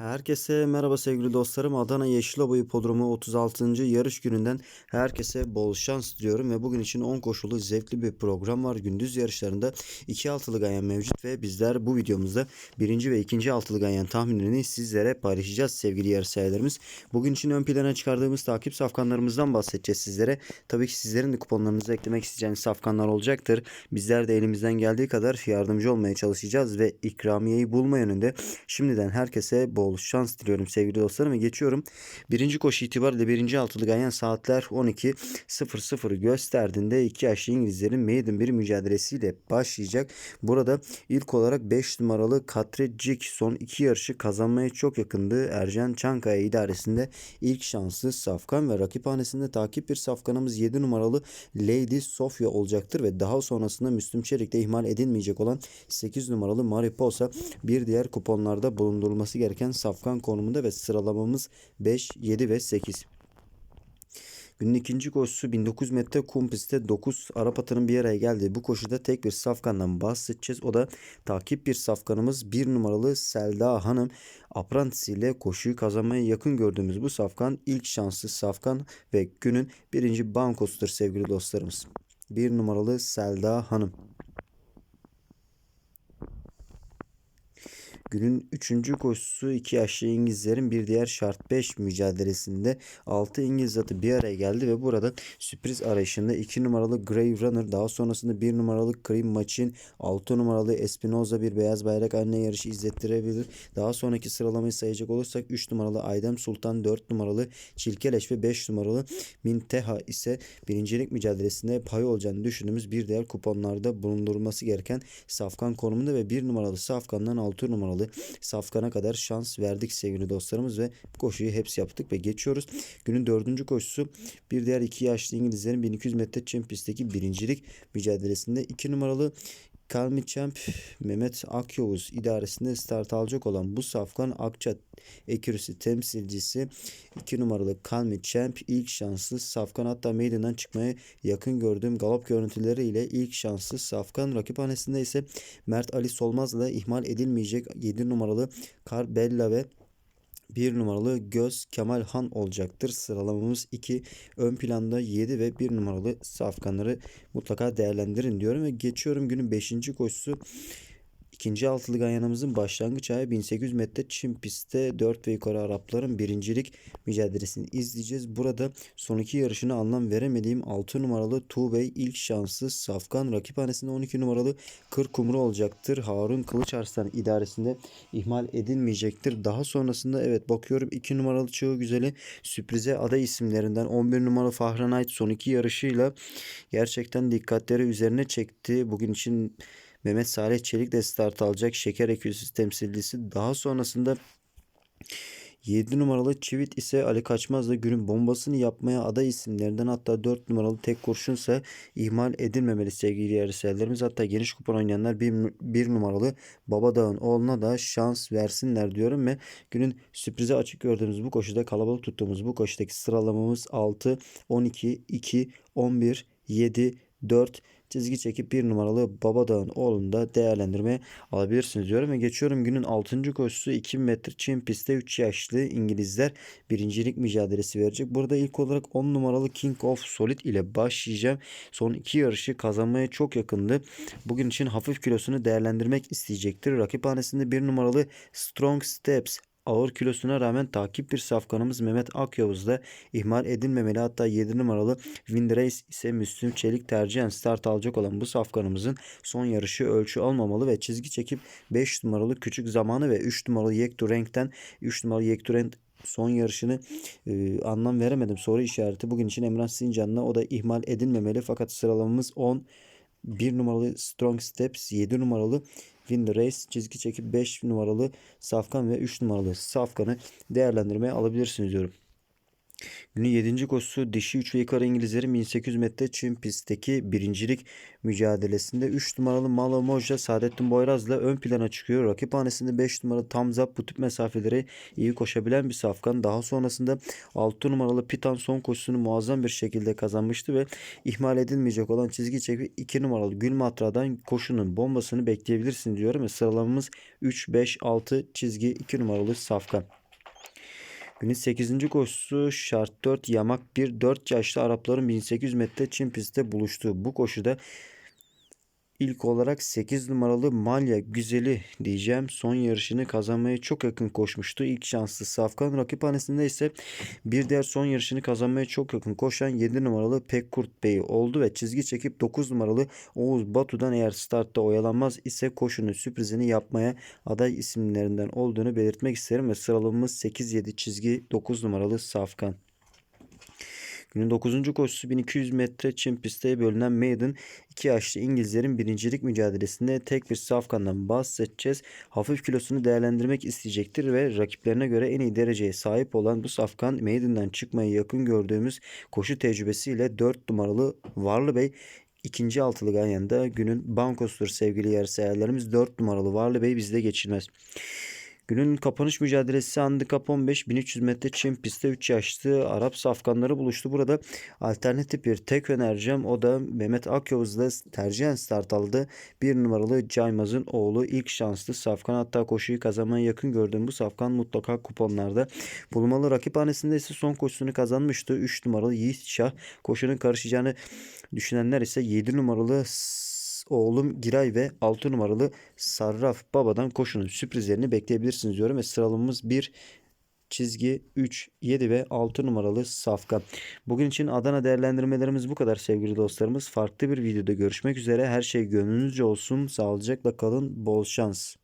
Herkese merhaba sevgili dostlarım. Adana Yeşilova Hipodromu 36. yarış gününden herkese bol şans diliyorum ve bugün için 10 koşulu zevkli bir program var. Gündüz yarışlarında 2 altılı ganyan mevcut ve bizler bu videomuzda 1. ve 2. altılı ganyan tahminlerini sizlere paylaşacağız sevgili yarış severlerimiz. Bugün için ön plana çıkardığımız takip safkanlarımızdan bahsedeceğiz sizlere. Tabii ki sizlerin de kuponlarınızı eklemek isteyeceğiniz safkanlar olacaktır. Bizler de elimizden geldiği kadar yardımcı olmaya çalışacağız ve ikramiyeyi bulma yönünde şimdiden herkese bol şans diliyorum sevgili dostlarım geçiyorum. Birinci koşu itibariyle birinci altılı ganyan saatler 12.00 gösterdiğinde iki yaşlı İngilizlerin maiden bir mücadelesiyle başlayacak. Burada ilk olarak 5 numaralı Katrecik son iki yarışı kazanmaya çok yakındı. Ercan Çankaya idaresinde ilk şanslı Safkan ve rakiphanesinde takip bir Safkanımız 7 numaralı Lady Sofia olacaktır ve daha sonrasında Müslüm Çelik'te ihmal edilmeyecek olan 8 numaralı Mariposa bir diğer kuponlarda bulundurulması gereken safkan konumunda ve sıralamamız 5, 7 ve 8. Günün ikinci koşusu 1900 metre kum pistte 9 Arap atının bir araya geldiği bu koşuda tek bir safkandan bahsedeceğiz. O da takip bir safkanımız 1 numaralı Selda Hanım. Apprentice ile koşuyu kazanmaya yakın gördüğümüz bu safkan ilk şanslı safkan ve günün birinci bankosudur sevgili dostlarımız. 1 numaralı Selda Hanım. Günün 3. koşusu iki yaşlı İngilizlerin bir diğer şart 5 mücadelesinde 6 İngiliz atı bir araya geldi ve burada sürpriz arayışında 2 numaralı Grave Runner daha sonrasında 1 numaralı Cream Machine 6 numaralı Espinoza bir beyaz bayrak anne yarışı izlettirebilir. Daha sonraki sıralamayı sayacak olursak 3 numaralı Aydem Sultan 4 numaralı Çilkeleş ve 5 numaralı Minteha ise birincilik mücadelesinde pay olacağını düşündüğümüz bir diğer kuponlarda bulundurulması gereken Safkan konumunda ve 1 numaralı Safkan'dan 6 numaralı Safkan'a kadar şans verdik sevgili dostlarımız ve koşuyu hepsi yaptık ve geçiyoruz. Günün dördüncü koşusu bir diğer iki yaşlı İngilizlerin 1200 metre çim birincilik mücadelesinde 2 numaralı Kalmi Champ Mehmet Akyavuz idaresinde start alacak olan bu safkan Akça Ekürüsü temsilcisi 2 numaralı Kalmi Champ ilk şanslı safkan. Hatta meydandan çıkmaya yakın gördüğüm galop görüntüleriyle ilk şanslı safkan rakiphanesinde ise Mert Ali Solmaz'la ihmal edilmeyecek 7 numaralı Carbella ve 1 numaralı Göz Kemal Han olacaktır. Sıralamamız 2. Ön planda 7 ve 1 numaralı safkanları mutlaka değerlendirin diyorum ve geçiyorum günün 5. koşusu. İkinci altılı ganyanımızın başlangıç ayı 1800 metre çim pistte 4 ve yukarı Arapların birincilik mücadelesini izleyeceğiz. Burada son iki yarışını anlam veremediğim 6 numaralı Tuğbey ilk şanslı Safkan rakiphanesinde 12 numaralı Kır Kumru olacaktır. Harun Kılıçarslan idaresinde ihmal edilmeyecektir. Daha sonrasında evet bakıyorum 2 numaralı Çığ Güzeli sürprize aday isimlerinden 11 numaralı Fahrenheit son iki yarışıyla gerçekten dikkatleri üzerine çekti. Bugün için Mehmet Salih Çelik de start alacak. Şeker eküsü temsilcisi. Daha sonrasında 7 numaralı Çivit ise Ali Kaçmaz'la günün bombasını yapmaya aday isimlerinden hatta 4 numaralı tek kurşunsa ihmal edilmemeli sevgili yarışseverlerimiz. Hatta geniş kupon oynayanlar 1, 1 numaralı Babadağ'ın oğluna da şans versinler diyorum ve günün sürprize açık gördüğümüz bu koşuda kalabalık tuttuğumuz bu koşudaki sıralamamız 6, 12, 2, 11, 7, 4 çizgi çekip bir numaralı Babadağ'ın oğlunu da değerlendirmeye alabilirsiniz diyorum ve geçiyorum günün 6. koşusu 2 metre çim pistte 3 yaşlı İngilizler birincilik mücadelesi verecek. Burada ilk olarak 10 numaralı King of Solid ile başlayacağım. Son iki yarışı kazanmaya çok yakındı. Bugün için hafif kilosunu değerlendirmek isteyecektir. Rakiphanesinde bir numaralı Strong Steps ağır kilosuna rağmen takip bir safkanımız Mehmet Akyavuz da ihmal edilmemeli. Hatta 7 numaralı Windrace ise Müslüm Çelik tercihen start alacak olan bu safkanımızın son yarışı ölçü almamalı ve çizgi çekip 5 numaralı küçük zamanı ve 3 numaralı Yektu Renk'ten 3 numaralı Yektu Renk son yarışını e, anlam veremedim. Soru işareti bugün için Emrah Sincan'la o da ihmal edilmemeli. Fakat sıralamamız 10. 1 numaralı Strong Steps, 7 numaralı Win Race çizgi çekip 5 numaralı Safkan ve 3 numaralı Safkan'ı değerlendirmeye alabilirsiniz diyorum. Günün 7. koşusu dişi 3 ve yukarı İngilizlerin 1800 metre çim pistteki birincilik mücadelesinde 3 numaralı Malo Moja Saadettin Boyraz'la ön plana çıkıyor. Rakip hanesinde 5 numaralı Tamzap bu tip mesafeleri iyi koşabilen bir safkan. Daha sonrasında 6 numaralı Pitan son koşusunu muazzam bir şekilde kazanmıştı ve ihmal edilmeyecek olan çizgi çekip 2 numaralı Gülmatra'dan koşunun bombasını bekleyebilirsin diyorum ve sıralamamız 3, 5, 6 çizgi 2 numaralı safkan. Günün 8. koşusu şart 4 yamak 1 4 yaşlı Arapların 1800 metre çim pistte buluştuğu bu koşuda ilk olarak 8 numaralı Malya Güzeli diyeceğim. Son yarışını kazanmaya çok yakın koşmuştu. İlk şanslı Safkan rakiphanesinde ise bir diğer son yarışını kazanmaya çok yakın koşan 7 numaralı Pekkurt Bey oldu ve çizgi çekip 9 numaralı Oğuz Batu'dan eğer startta oyalanmaz ise koşunun sürprizini yapmaya aday isimlerinden olduğunu belirtmek isterim ve sıralamamız 8-7 çizgi 9 numaralı Safkan. Günün 9. koşusu 1200 metre çim pistte bölünen Maiden 2 yaşlı İngilizlerin birincilik mücadelesinde tek bir safkandan bahsedeceğiz. Hafif kilosunu değerlendirmek isteyecektir ve rakiplerine göre en iyi dereceye sahip olan bu safkan Maiden'dan çıkmayı yakın gördüğümüz koşu tecrübesiyle 4 numaralı Varlı Bey İkinci altılı Ganyan'da günün bankosudur sevgili yarışseverlerimiz. 4 numaralı Varlı Bey bizde geçilmez. Günün kapanış mücadelesi handikap 15 1300 metre çim pistte 3 yaşlı Arap safkanları buluştu. Burada alternatif bir tek önereceğim. O da Mehmet Akyavuz'la tercihen start aldı. Bir numaralı Caymaz'ın oğlu ilk şanslı safkan. Hatta koşuyu kazanmaya yakın gördüğüm bu safkan mutlaka kuponlarda bulunmalı. Rakiphanesinde ise son koşusunu kazanmıştı. 3 numaralı Yiğit Şah. Koşunun karışacağını düşünenler ise 7 numaralı oğlum Giray ve 6 numaralı Sarraf Baba'dan koşunun sürprizlerini bekleyebilirsiniz diyorum. Ve sıralamamız 1 çizgi 3, 7 ve 6 numaralı safka. Bugün için Adana değerlendirmelerimiz bu kadar sevgili dostlarımız. Farklı bir videoda görüşmek üzere. Her şey gönlünüzce olsun. Sağlıcakla kalın. Bol şans.